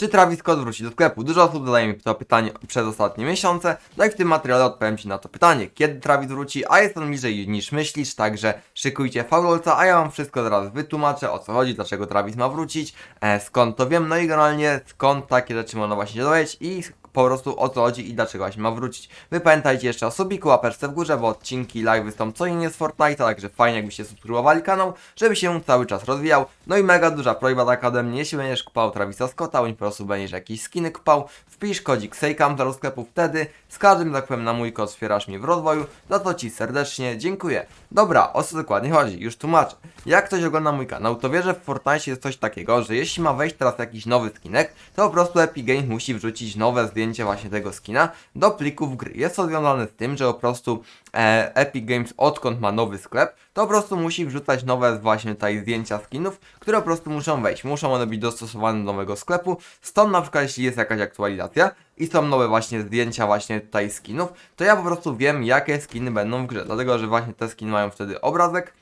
Czy Travis Scott wróci do sklepu? Dużo osób zadaje mi to pytanie przez ostatnie miesiące, no i w tym materiale odpowiem Ci na to pytanie, kiedy Travis wróci, a jest on bliżej niż myślisz, także szykujcie faulolca, a ja Wam wszystko zaraz wytłumaczę, o co chodzi, dlaczego Travis ma wrócić, e, skąd to wiem, no i generalnie skąd takie rzeczy można właśnie się dowiedzieć i po prostu o co chodzi i dlaczego właśnie ma wrócić. Wy pamiętajcie jeszcze o subiku, łapeczce w górze, bo odcinki, live'y są co innie z Fortnite'a, także fajnie jakbyście subskrybowali kanał, żeby się cały czas rozwijał. No i mega duża prośba taka ode mnie, jeśli będziesz kupał Travisa Scotta, bądź po prostu będziesz jakieś skiny kupał, wpisz kodzik SEJKAM do sklepu wtedy, z każdym tak powiem na mój kod wspierasz mnie w rozwoju, za to Ci serdecznie dziękuję. Dobra, o co dokładnie chodzi? Już tłumaczę. Jak ktoś ogląda mój kanał, to wie, że w Fortnite jest coś takiego, że jeśli ma wejść teraz jakiś nowy skinek, to po prostu Epic Games musi wrzucić nowe zdjęcie właśnie tego skina do plików gry. Jest to związane z tym, że po prostu e, Epic Games odkąd ma nowy sklep, to po prostu musi wrzucać nowe właśnie tutaj zdjęcia skinów, które po prostu muszą wejść. Muszą one być dostosowane do nowego sklepu. Stąd na przykład jeśli jest jakaś aktualizacja i są nowe właśnie zdjęcia właśnie tutaj skinów, to ja po prostu wiem jakie skiny będą w grze. Dlatego, że właśnie te skiny mają wtedy obrazek,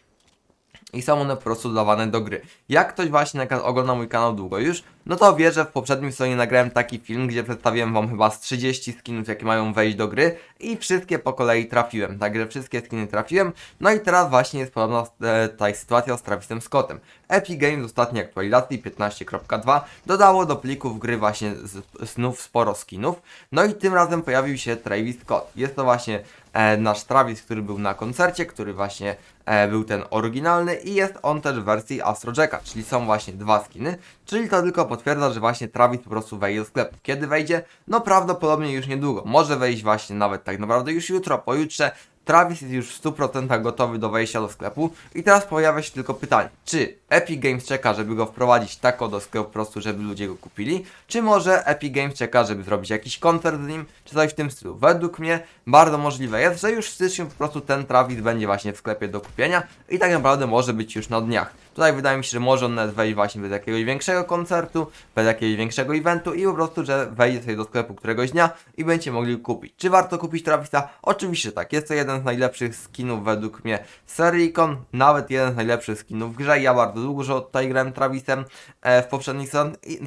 i są one po prostu dodawane do gry. Jak ktoś właśnie ogląda mój kanał długo już, no to wie, że w poprzednim sezonie nagrałem taki film, gdzie przedstawiłem wam chyba z 30 skinów, jakie mają wejść do gry i wszystkie po kolei trafiłem, także wszystkie skiny trafiłem. No i teraz właśnie jest podobna e, ta sytuacja z Travisem Scottem. Epic Games w ostatniej aktualizacji 15.2 dodało do plików gry właśnie z, znów sporo skinów, no i tym razem pojawił się Travis Scott. Jest to właśnie e, nasz Travis, który był na koncercie, który właśnie e, był ten oryginalny i jest on też w wersji Astro Jacka, czyli są właśnie dwa skiny, czyli to tylko potwierdza, że właśnie Travis po prostu wejdzie do sklepu. Kiedy wejdzie? No prawdopodobnie już niedługo. Może wejść właśnie nawet tak naprawdę już jutro, pojutrze. Travis jest już w 100% gotowy do wejścia do sklepu i teraz pojawia się tylko pytanie, czy Epic Games czeka, żeby go wprowadzić tako do sklepu po prostu, żeby ludzie go kupili, czy może Epic Games czeka, żeby zrobić jakiś koncert z nim, czy coś w tym stylu. Według mnie bardzo możliwe jest, że już w styczniu po prostu ten Travis będzie właśnie w sklepie do kupienia i tak naprawdę może być już na dniach. Tutaj wydaje mi się, że może on nawet wejść właśnie bez jakiegoś większego koncertu, bez jakiegoś większego eventu i po prostu, że wejdzie sobie do sklepu któregoś dnia i będziecie mogli kupić. Czy warto kupić Travisa? Oczywiście tak, jest to jeden z najlepszych skinów według mnie z serii Icon, nawet jeden z najlepszych skinów w grze. Ja bardzo długo tutaj grałem Travisem e, w poprzednich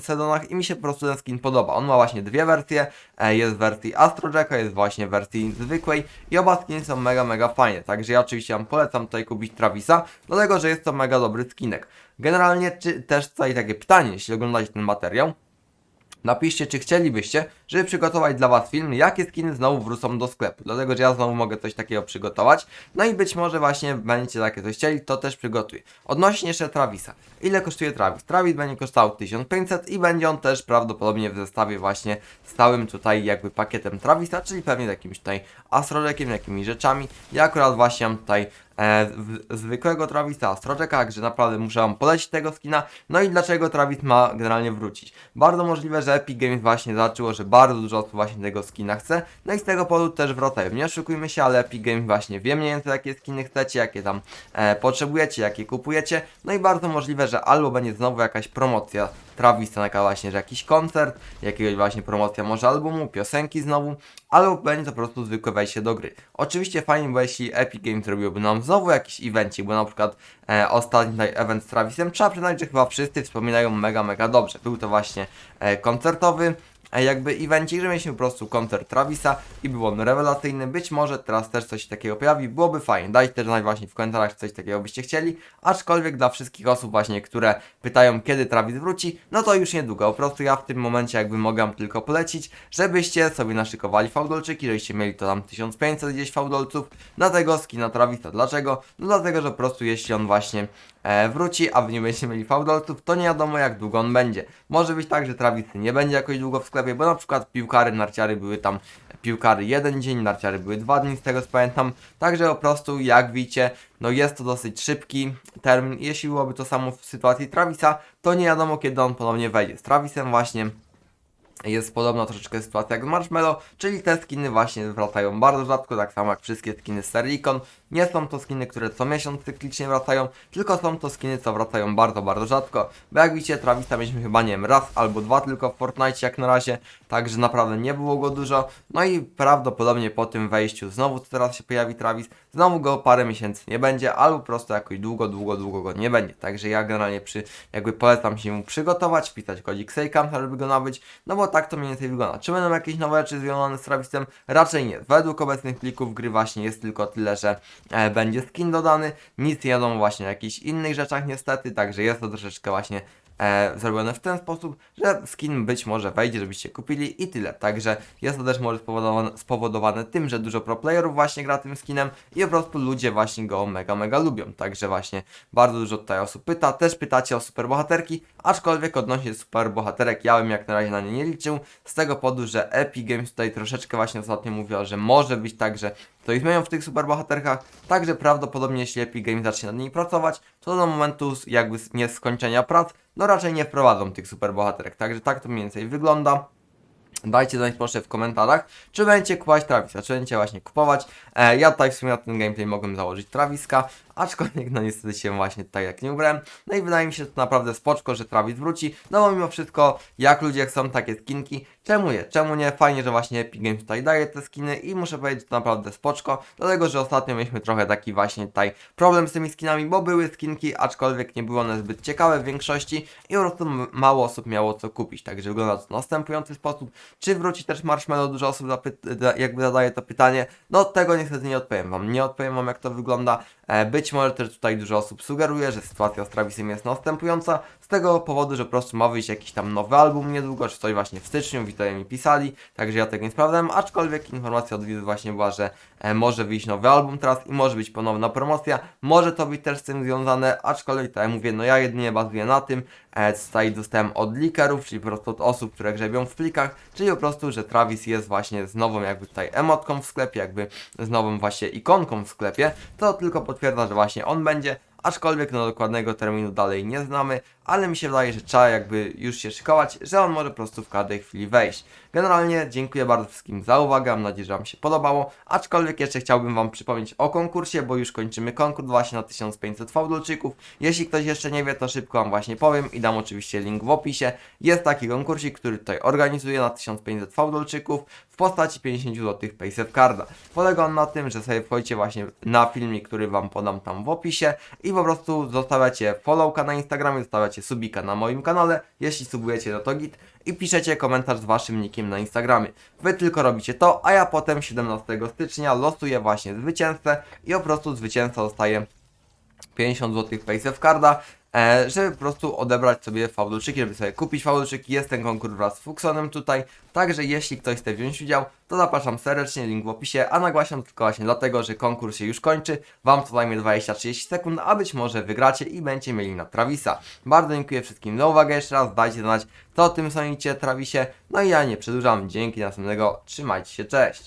sezonach i mi się po prostu ten skin podoba. On ma właśnie dwie wersje, e, jest w wersji Astro Jacka, jest właśnie w wersji zwykłej i oba skiny są mega, mega fajne. Także ja oczywiście Wam polecam tutaj kupić Travisa, dlatego że jest to mega dobry Generalnie czy też tutaj takie pytanie, jeśli oglądacie ten materiał, Napiszcie, czy chcielibyście, żeby przygotować dla Was film, jakie skiny znowu wrócą do sklepu. Dlatego, że ja znowu mogę coś takiego przygotować. No i być może właśnie będziecie takie coś chcieli, to też przygotuję. Odnośnie jeszcze Travisa. Ile kosztuje Travis? Travis będzie kosztował 1500 i będzie on też prawdopodobnie w zestawie właśnie z całym tutaj jakby pakietem Travisa, czyli pewnie z jakimś tutaj astrolekiem, jakimiś rzeczami. Ja akurat właśnie mam tutaj e, zwykłego Travisa Astrojacka, także naprawdę muszę Wam polecić tego skina. No i dlaczego Travis ma generalnie wrócić? Bardzo możliwe, że Epic Games właśnie zaczęło, że bardzo dużo osób właśnie tego skina chce, no i z tego powodu też wracają. Nie oszukujmy się, ale Epic Games właśnie wie mniej więcej jakie skiny chcecie, jakie tam e, potrzebujecie, jakie kupujecie, no i bardzo możliwe, że albo będzie znowu jakaś promocja Travisa, taka właśnie, że jakiś koncert, jakiegoś właśnie promocja może albumu, piosenki znowu, albo będzie to po prostu zwykłe wejście do gry. Oczywiście fajnie było, jeśli Epic Games zrobiłby nam znowu jakiś evencik, bo na przykład e, ostatni event z Travisem, trzeba przyznać, że chyba wszyscy wspominają mega, mega dobrze. Był to właśnie e, koncertowy, jakby że mieliśmy po prostu koncert Travisa i był on rewelacyjny. Być może teraz też coś takiego pojawi, byłoby fajnie. Dajcie też znać właśnie w komentarzach, coś takiego byście chcieli. Aczkolwiek dla wszystkich osób właśnie, które pytają, kiedy Travis wróci, no to już niedługo. Po prostu ja w tym momencie jakby mogę tylko polecić, żebyście sobie naszykowali fałdolczyki, żebyście mieli to tam 1500 gdzieś fałdolców na tego skina Travisa. Dlaczego? No dlatego, że po prostu jeśli on właśnie e, wróci, a wy nie będziecie mieli fałdolców, to nie wiadomo jak długo on będzie. Może być tak, że Travis nie będzie jakoś długo w sklepie, bo na przykład piłkary, narciary były tam piłkary jeden dzień, narciary były dwa dni, z tego co pamiętam. Także po prostu, jak widzicie, no jest to dosyć szybki termin. Jeśli byłoby to samo w sytuacji Travisa, to nie wiadomo kiedy on ponownie wejdzie. Z Travisem właśnie jest podobna troszeczkę sytuacja jak z Marshmallow, czyli te skiny właśnie wracają bardzo rzadko, tak samo jak wszystkie skiny z serii Icon. Nie są to skiny, które co miesiąc cyklicznie wracają, tylko są to skiny, co wracają bardzo, bardzo rzadko. Bo jak widzicie, Travisa mieliśmy chyba, nie wiem, raz albo dwa tylko w Fortnite jak na razie, także naprawdę nie było go dużo. No i prawdopodobnie po tym wejściu znowu teraz się pojawi Travis, znowu go parę miesięcy nie będzie, albo po prostu jakoś długo, długo, długo go nie będzie. Także ja generalnie przy, jakby polecam się mu przygotować, wpisać kodzik Sejkam, żeby go nabyć, no bo tak to mniej więcej wygląda. Czy będą jakieś nowe rzeczy związane z Travisem? Raczej nie. Według obecnych plików gry właśnie jest tylko tyle, że e, będzie skin dodany, nic nie wiadomo właśnie o jakichś innych rzeczach niestety, także jest to troszeczkę właśnie e, zrobione w ten sposób, że skin być może wejdzie, żebyście kupili i tyle. Także jest to też może spowodowane, spowodowane tym, że dużo pro playerów właśnie gra tym skinem i po prostu ludzie właśnie go mega, mega lubią. Także właśnie bardzo dużo tutaj osób pyta. Też pytacie o superbohaterki, aczkolwiek odnośnie superbohaterek ja bym jak na razie na nie nie liczył, z tego powodu, że Epic Games tutaj troszeczkę właśnie ostatnio mówiła, że może być tak, że to ich zmienią w tych superbohaterkach, także prawdopodobnie jeśli Epic Games zacznie nad nimi pracować, to do momentu jakby s- nie skończenia prac, no raczej nie wprowadzą tych superbohaterek, także tak to mniej więcej wygląda. Dajcie znać proszę w komentarzach, czy będziecie kupować Travisa, czy będziecie właśnie kupować. E, ja tutaj w sumie na ten gameplay mogłem założyć Traviska, aczkolwiek no niestety się właśnie tutaj jak nie ubrałem. No i wydaje mi się to naprawdę spoczko, że Travis wróci, no bo mimo wszystko, jak ludzie chcą takie skinki, czemu nie? Czemu nie? Fajnie, że właśnie Epic Games tutaj daje te skiny i muszę powiedzieć, to naprawdę spoczko, dlatego, że ostatnio mieliśmy trochę taki właśnie tutaj problem z tymi skinami, bo były skinki, aczkolwiek nie były one zbyt ciekawe w większości i po prostu mało osób miało co kupić, także wygląda to w następujący sposób. Czy wróci też Marshmallow? Dużo osób jakby zadaje to pytanie. No tego niestety nie odpowiem wam. Nie odpowiem wam jak to wygląda. E, być może też tutaj dużo osób sugeruje, że sytuacja z Travisem jest następująca. Tego powodu, że po prostu ma wyjść jakiś tam nowy album niedługo, czy coś właśnie w styczniu, Witoje mi pisali, także ja tego nie sprawdzałem, aczkolwiek informacja od widzów właśnie była, że e, może wyjść nowy album teraz i może być ponowna promocja, może to być też z tym związane, aczkolwiek tak jak mówię, no ja jedynie bazuję na tym, e, tutaj dostałem od leakerów, czyli po prostu od osób, które grzebią w plikach, czyli po prostu, że Travis jest właśnie z nową jakby tutaj emotką w sklepie, jakby z nową właśnie ikonką w sklepie, to tylko potwierdza, że właśnie on będzie, aczkolwiek no dokładnego terminu dalej nie znamy, ale mi się wydaje, że trzeba jakby już się szykować, że on może po prostu w każdej chwili wejść. Generalnie dziękuję bardzo wszystkim za uwagę, mam nadzieję, że Wam się podobało, aczkolwiek jeszcze chciałbym Wam przypomnieć o konkursie, bo już kończymy konkurs właśnie na 1500 fałdolczyków. Jeśli ktoś jeszcze nie wie, to szybko Wam właśnie powiem i dam oczywiście link w opisie. Jest taki konkursik, który tutaj organizuję na 1500 fałdolczyków postaci 50 zł Paysafe Carda. Polega on na tym, że sobie wchodzicie właśnie na filmik, który Wam podam tam w opisie i po prostu zostawiacie followka na Instagramie, zostawiacie subika na moim kanale, jeśli subujecie no to git i piszecie komentarz z Waszym nickiem na Instagramie. Wy tylko robicie to, a ja potem 17 stycznia losuję właśnie zwycięzcę i po prostu zwycięzca dostaje 50 zł Paysafe Carda, żeby po prostu odebrać sobie fałdolczyki, żeby sobie kupić fałdolczyki. Jest ten konkurs wraz z Fuxonem tutaj, także jeśli ktoś chce wziąć udział, to zapraszam serdecznie, link w opisie, a nagłaśniam tylko właśnie dlatego, że konkurs się już kończy, Wam to zajmie 20-30 sekund, a być może wygracie i będziecie mieli na Travisa. Bardzo dziękuję wszystkim za uwagę jeszcze raz, dajcie znać, co o tym sądzicie Travisie, no i ja nie przedłużam, dzięki następnego, trzymajcie się, cześć!